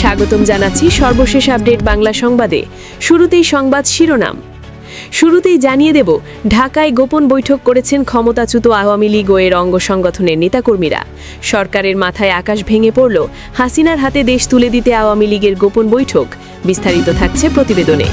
স্বাগতম জানাচ্ছি সর্বশেষ আপডেট বাংলা সংবাদে। শুরুতেই সংবাদ শিরোনাম। শুরুতেই জানিয়ে দেব, ঢাকায় গোপন বৈঠক করেছেন ক্ষমতাচ্যুত আওয়ামী লীগ এর অঙ্গ সংগঠনের নেতাকর্মীরা। সরকারের মাথায় আকাশ ভেঙে পড়ল, হাসিনার হাতে দেশ তুলে দিতে আওয়ামী লীগের গোপন বৈঠক। বিস্তারিত থাকছে প্রতিবেদনে।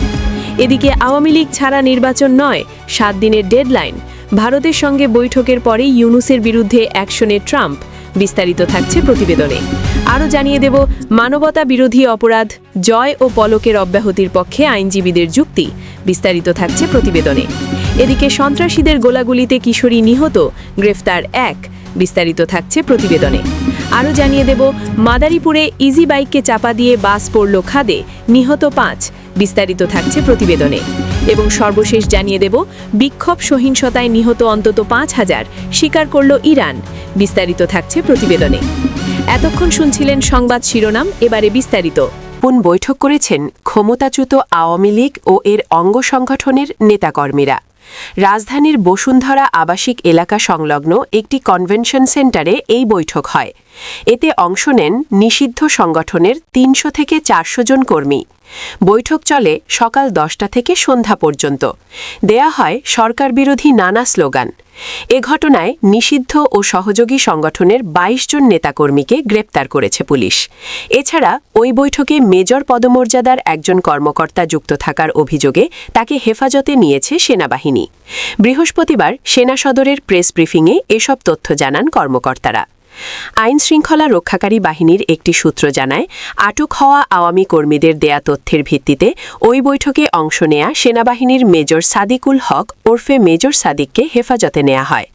এদিকে আওয়ামী লীগ ছাড়া নির্বাচন নয়, সাত দিনের ডেডলাইন। ভারতের সঙ্গে বৈঠকের পরেই ইউনুসের বিরুদ্ধে অ্যাকশনে ট্রাম্প। বিস্তারিত থাকছে প্রতিবেদনে। আরও জানিয়ে দেব, মানবতা বিরোধী অপরাধ, জয় ও পলকের অব্যাহতির পক্ষে আইনজীবীদের যুক্তি। বিস্তারিত থাকছে প্রতিবেদনে। এদিকে সন্ত্রাসীদের গোলাগুলিতে কিশোরী নিহত, গ্রেফতার এক। বিস্তারিত থাকছে প্রতিবেদনে। আরও জানিয়ে দেব, মাদারীপুরে ইজি বাইককে চাপা দিয়ে বাস পড়ল খাদে, নিহত পাঁচ। বিস্তারিত থাকছে প্রতিবেদনে। এবং সর্বশেষ জানিয়ে দেব, বিক্ষোভ সহিংসতায় নিহত অন্তত পাঁচ হাজার স্বীকার করল ইরান। বিস্তারিত থাকছে প্রতিবেদনে। এতক্ষণ শুনছিলেন সংবাদ শিরোনাম, এবারে বিস্তারিত। কোন বৈঠক করেছেন ক্ষমতাচ্যুত আওয়ামী লীগ ও এর অঙ্গ সংগঠনের নেতাকর্মীরা। রাজধানীর বসুন্ধরা আবাসিক এলাকা সংলগ্ন একটি কনভেনশন সেন্টারে এই বৈঠক হয়। এতে অংশ নেন নিষিদ্ধ সংগঠনের তিনশো থেকে চারশো জন কর্মী। বৈঠক চলে সকাল দশটা থেকে সন্ধ্যা পর্যন্ত। দেয়া হয় সরকার বিরোধী নানা স্লোগান। এ ঘটনায় নিষিদ্ধ ও সহযোগী সংগঠনের ২২ জন নেতাকর্মীকে গ্রেপ্তার করেছে পুলিশ। এছাড়া ওই বৈঠকে মেজর পদমর্যাদার একজন কর্মকর্তা যুক্ত থাকার অভিযোগে তাকে হেফাজতে নিয়েছে সেনাবাহিনী। বৃহস্পতিবার সেনা সদরের প্রেস ব্রিফিংয়ে এসব তথ্য জানান কর্মকর্তারা। আইন শৃঙ্খলা রক্ষাকারী বাহিনীর একটি সূত্র জানায়, আটক হওয়া আওয়ামী কর্মীদের দেয়া তথ্যের ভিত্তিতে ওই বৈঠকে অংশ নেয়া সেনাবাহিনীর মেজর সাদিকুল হক ওরফে মেজর সাদিককে হেফাজতে নেওয়া হয়।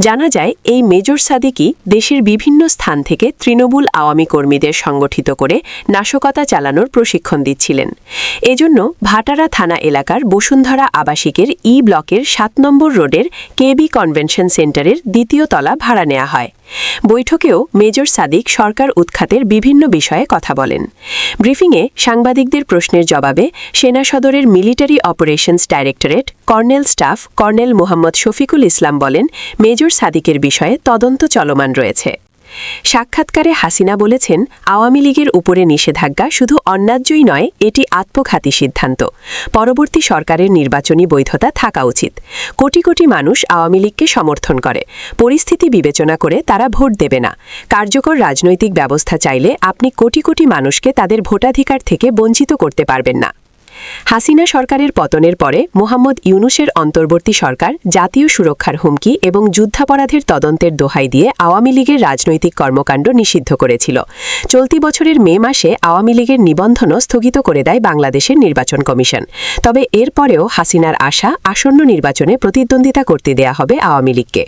জানা যায়, এই মেজর সাদিকই দেশের বিভিন্ন স্থান থেকে তৃণমূল আওয়ামী কর্মীদের সংগঠিত করে নাশকতা চালানোর প্রশিক্ষণ দিচ্ছিলেন। এজন্য ভাটারা থানা এলাকার বসুন্ধরা আবাসিকের ই ব্লকের সাত নম্বর রোডের কেবি কনভেনশন সেন্টারের দ্বিতীয় তলা ভাড়া নেওয়া হয়। বৈঠকেও মেজর সাদিক সরকার উৎখাতের বিভিন্ন বিষয়ে কথা বলেন। ব্রিফিংয়ে সাংবাদিকদের প্রশ্নের জবাবে সেনা সদরের military operations directorate colonel staff colonel Mohammad Shafiqul Islam বলেন, মেজর সাদিকের বিষয়ে তদন্ত চলমান রয়েছে। সাক্ষাৎকারে হাসিনা বলেছেন, আওয়ামী লীগের উপরে নিষেধাজ্ঞা শুধু অন্যায্যই নয়, এটি আত্মঘাতী সিদ্ধান্ত। পরবর্তী সরকারের নির্বাচনী বৈধতা থাকা উচিত। কোটি কোটি মানুষ আওয়ামী লীগকে সমর্থন করে। পরিস্থিতি বিবেচনা করে তারা ভোট দেবে না। কার্যকর রাজনৈতিক ব্যবস্থা চাইলে আপনি কোটি কোটি মানুষকে তাদের ভোটাধিকার থেকে বঞ্চিত করতে পারবেন না। হাসিনা সরকারের পতনের পরে মোহাম্মদ ইউনুসের অন্তর্বর্তী সরকার জাতীয় সুরক্ষার হুমকি এবং যুদ্ধাপরাধের তদন্তের দোহাই দিয়ে আওয়ামী লীগের রাজনৈতিক কর্মকাণ্ড নিষিদ্ধ করেছিল। চলতি বছরের মে মাসে আওয়ামী লীগের নিবন্ধনও স্থগিত করে দেয় বাংলাদেশের নির্বাচন কমিশন। তবে এরপরেও হাসিনার আশা আসন্ন নির্বাচনে প্রতিদ্বন্দ্বিতা করতে দেয়া হবে আওয়ামী লীগকে।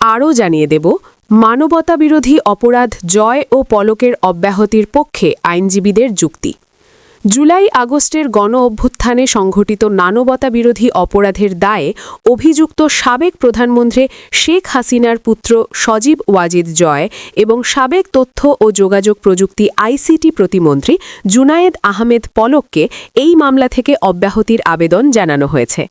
আরও জানিয়ে দেব মানবতা বিরোধী অপরাধ জয় ও পলকের অব্যাহতির পক্ষে আইনজীবীদের যুক্তি। জুলাই আগস্টের গণ অভ্যুত্থানে সংঘটিত মানবতা বিরোধী অপরাধের দায়ে অভিযুক্ত সাবেক প্রধানমন্ত্রী শেখ হাসিনার পুত্র সজীব ওয়াজিদ জয় এবং সাবেক তথ্য ও যোগাযোগ প্রযুক্তি আইসিটি প্রতিমন্ত্রী জুনায়েদ আহমেদ পলককে এই মামলা থেকে অব্যাহতির আবেদন জানানো হয়েছে।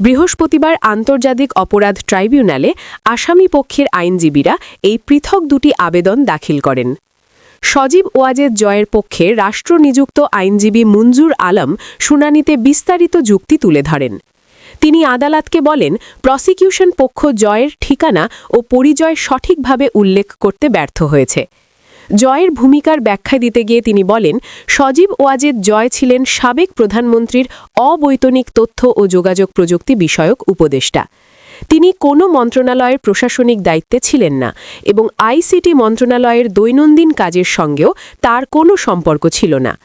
বৃহস্পতিবার আন্তর্জাতিক অপরাধ ট্রাইব্যুনালে আসামি পক্ষের আইনজীবীরা এই পৃথক দুটি আবেদন দাখিল করেন। সজীব ওয়াজেদ জয়ের পক্ষে রাষ্ট্রনিযুক্ত আইনজীবী মুনজুর আলম শুনানিতে বিস্তারিত যুক্তি তুলে ধরেন। তিনি আদালতকে বলেন, প্রসিকিউশন পক্ষ জয়ের ঠিকানা ও পরিচয় সঠিকভাবে উল্লেখ করতে ব্যর্থ হয়েছে। জয়ের ভূমিকার ব্যাখ্যা দিতে গিয়ে তিনি বলেন, সজীব ওয়াজেদ জয় ছিলেন সাবেক প্রধানমন্ত্রীর অবৈতনিক তথ্য ও যোগাযোগ প্রযুক্তি বিষয়ক উপদেষ্টা। তিনি কোনো মন্ত্রণালয়ের প্রশাসনিক দায়িত্বে ছিলেন না এবং আইসিটি মন্ত্রণালয়ের দৈনন্দিন কাজের সঙ্গেও তার কোনো সম্পর্ক ছিল না।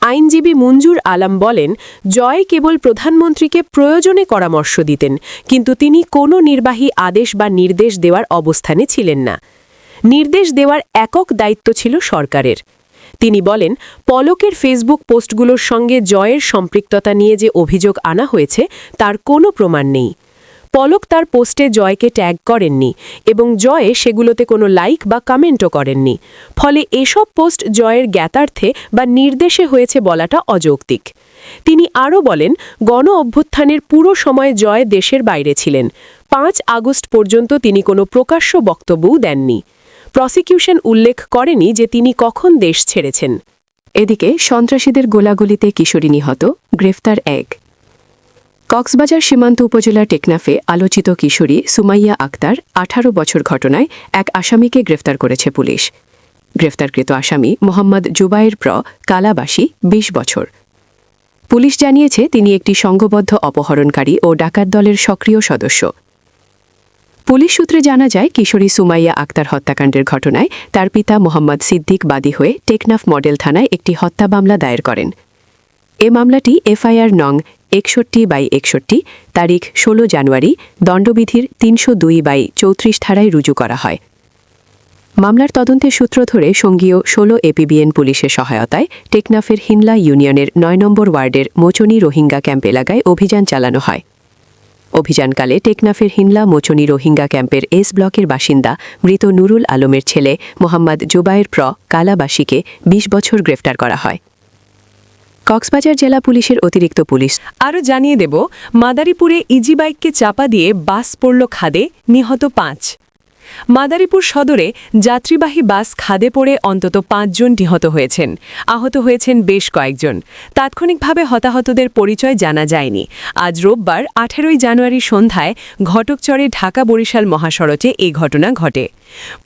আইনজীবী মঞ্জুর আলাম বলেন, জয় কেবল প্রধানমন্ত্রীকে প্রয়োজনে পরামর্শ দিতেন, কিন্তু তিনি কোনো নির্বাহী আদেশ বা নির্দেশ দেওয়ার অবস্থানে ছিলেন না। নির্দেশ দেওয়ার একক দায়িত্ব ছিল সরকারের। তিনি বলেন, পলকের ফেসবুক পোস্টগুলোর সঙ্গে জয়ের সম্পৃক্ততা নিয়ে যে অভিযোগ আনা হয়েছে, তার কোনো প্রমাণ নেই। পলক তার পোস্টে জয়কে ট্যাগ করেননি এবং জয়ে সেগুলোতে কোনো লাইক বা কমেন্টও করেননি। ফলে এসব পোস্ট জয়ের জ্ঞাতার্থে বা নির্দেশে হয়েছে বলাটা অযৌক্তিক। তিনি আরও বলেন, গণ অভ্যুত্থানের পুরো সময় জয় দেশের বাইরে ছিলেন। পাঁচ আগস্ট পর্যন্ত তিনি কোনো প্রকাশ্য বক্তব্যও দেননি। প্রসিকিউশন উল্লেখ করেনি যে তিনি কখন দেশ ছেড়েছেন। এদিকে সন্ত্রাসীদের গোলাগুলিতে কিশোরী নিহত, গ্রেফতার এক। কক্সবাজার সীমান্ত উপজেলার টেকনাফে আলোচিত কিশোরী সুমাইয়া আক্তার আঠারো বছর ঘটনায় এক আসামিকে গ্রেফতার করেছে পুলিশ। গ্রেফতারকৃত আসামি মোহাম্মদ জুবাইর প্র কালাবাসী ২০ বছর। পুলিশ জানিয়েছে, তিনি একটি সংঘবদ্ধ অপহরণকারী ও ডাকাত দলের সক্রিয় সদস্য। পুলিশ সূত্রে জানা যায়, কিশোরী সুমাইয়া আক্তার হত্যাকাণ্ডের ঘটনায় তার পিতা মোহাম্মদ সিদ্দিক বাদী হয়ে টেকনাফ মডেল থানায় একটি হত্যা মামলা দায়ের করেন। এ মামলাটি এফআইআর নং একষট্টি বাই একষট্টি, তারিখ ষোলো জানুয়ারি, দণ্ডবিধির তিনশো দুই বাই চৌত্রিশ ধারায় রুজু করা হয়। মামলার তদন্তের সূত্র ধরে সঙ্গীয় ষোলো এপিবিএন পুলিশের সহায়তায় টেকনাফের হিনলা ইউনিয়নের নয় নম্বর ওয়ার্ডের মোচনি রোহিঙ্গা ক্যাম্প এলাকায় অভিযান চালানো হয়। অভিযানকালে টেকনাফের হিনলা মোচনি রোহিঙ্গা ক্যাম্পের এস ব্লকের বাসিন্দা মৃত নুরুল আলমের ছেলে মোহাম্মদ জুবায়ের প্র কালাবাসীকে ২০ বছর গ্রেফতার করা হয়। কক্সবাজার জেলা পুলিশের অতিরিক্ত পুলিশ। আরও জানিয়ে দেব, মাদারীপুরে ইজি বাইককে চাপা দিয়ে বাস পড়ল খাদে, নিহত পাঁচ। মাদারীপুর সদরে যাত্রীবাহী বাস খাদে পড়ে অন্তত পাঁচজন নিহত হয়েছেন। আহত হয়েছেন বেশ কয়েকজন। তাৎক্ষণিকভাবে হতাহতদের পরিচয় জানা যায়নি। আজ রোববার আঠেরোই জানুয়ারি সন্ধ্যায় ঘটকচরে ঢাকা বরিশাল মহাসড়কে এই ঘটনা ঘটে।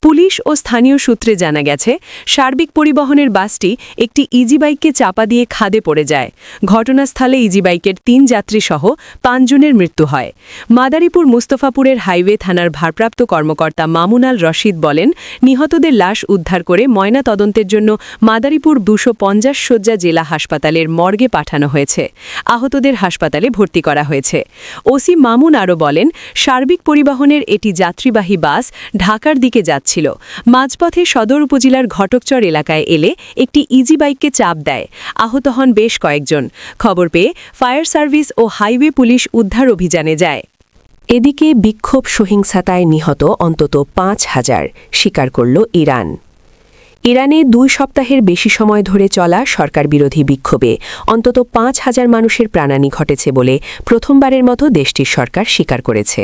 পুলিশ ও স্থানীয় সূত্রে জানা গেছে, সার্বিক পরিবহনের বাসটি একটি ইজি বাইককে চাপা দিয়ে খাদে পড়ে যায়। ঘটনাস্থলে ইজি বাইকের তিন যাত্রীসহ পাঁচজনের মৃত্যু হয়। মাদারীপুর মুস্তফাপুরের হাইওয়ে থানার ভারপ্রাপ্ত কর্মকর্তা মামুনাল রশিদ বলেন, নিহতদের লাশ উদ্ধার করে ময়না তদন্তের জন্য মাদারীপুর দুশো পঞ্চাশ শয্যা জেলা হাসপাতালের মর্গে পাঠানো হয়েছে। আহতদের হাসপাতালে ভর্তি করা হয়েছে। ওসি মামুন আরও বলেন, সার্বিক পরিবহনের এটি যাত্রীবাহী বাস ঢাকার দিকে যাচ্ছিল। মাঝপথে সদর উপজেলার ঘটকচর এলাকায় এলে একটি ইজি বাইককে চাপ দেয়। আহত হন বেশ কয়েকজন। খবর পেয়ে ফায়ার সার্ভিস ও হাইওয়ে পুলিশ উদ্ধার অভিযানে যায়। এদিকে বিক্ষোভ সহিংসতায় নিহত অন্তত পাঁচ হাজার। স্বীকার করল ইরান। ইরানে দুই সপ্তাহের বেশি সময় ধরে চলা সরকার বিরোধী বিক্ষোভে অন্তত পাঁচ হাজার মানুষের প্রাণানি ঘটেছে বলে প্রথমবারের মতো দেশটির সরকার স্বীকার করেছে।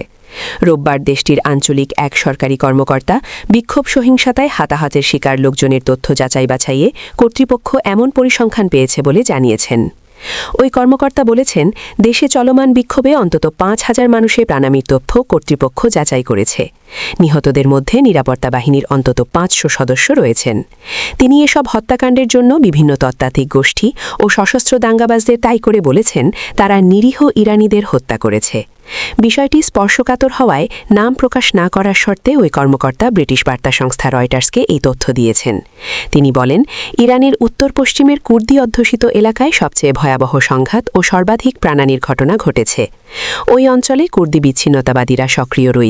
রোববার দেশটির আঞ্চলিক এক সরকারি কর্মকর্তা বিক্ষোভ সহিংসতায় হাতাহাতের শিকার লোকজনের তথ্য যাচাই বাছাইয়ে কর্তৃপক্ষ এমন পরিসংখ্যান পেয়েছে বলে জানিয়েছেন। ওই কর্মকর্তা বলেছেন, দেশে চলমান বিক্ষোভে অন্তত পাঁচ হাজার মানুষের প্রাণামির তথ্য কর্তৃপক্ষ যাচাই করেছে। নিহতদের মধ্যে নিরাপত্তা বাহিনীর অন্তত পাঁচশো সদস্য রয়েছেন। তিনি এসব হত্যাকাণ্ডের জন্য বিভিন্ন তত্ত্বাত্ত্বিক গোষ্ঠী ও সশস্ত্র দাঙ্গাবাজদের তাই করে বলেছেন, তারা নিরীহ ইরানিদের হত্যা করেছে। বিষয়টি স্পর্শকাতর হওয়ায় নাম প্রকাশ না করার শর্তে ওই কর্মকর্তা ব্রিটিশ বার্তা সংস্থা রয়টার্সকে এই তথ্য দিয়েছেন। তিনি বলেন, ইরানের উত্তর পশ্চিমের কুর্দি অধ্যুষিত এলাকায় সবচেয়ে ভয়াবহ সংঘাত ও সর্বাধিক প্রাণানির ঘটনা ঘটেছে। ওই অঞ্চলে কুর্দি বিচ্ছিন্নতাবাদীরা সক্রিয় রয়েছে।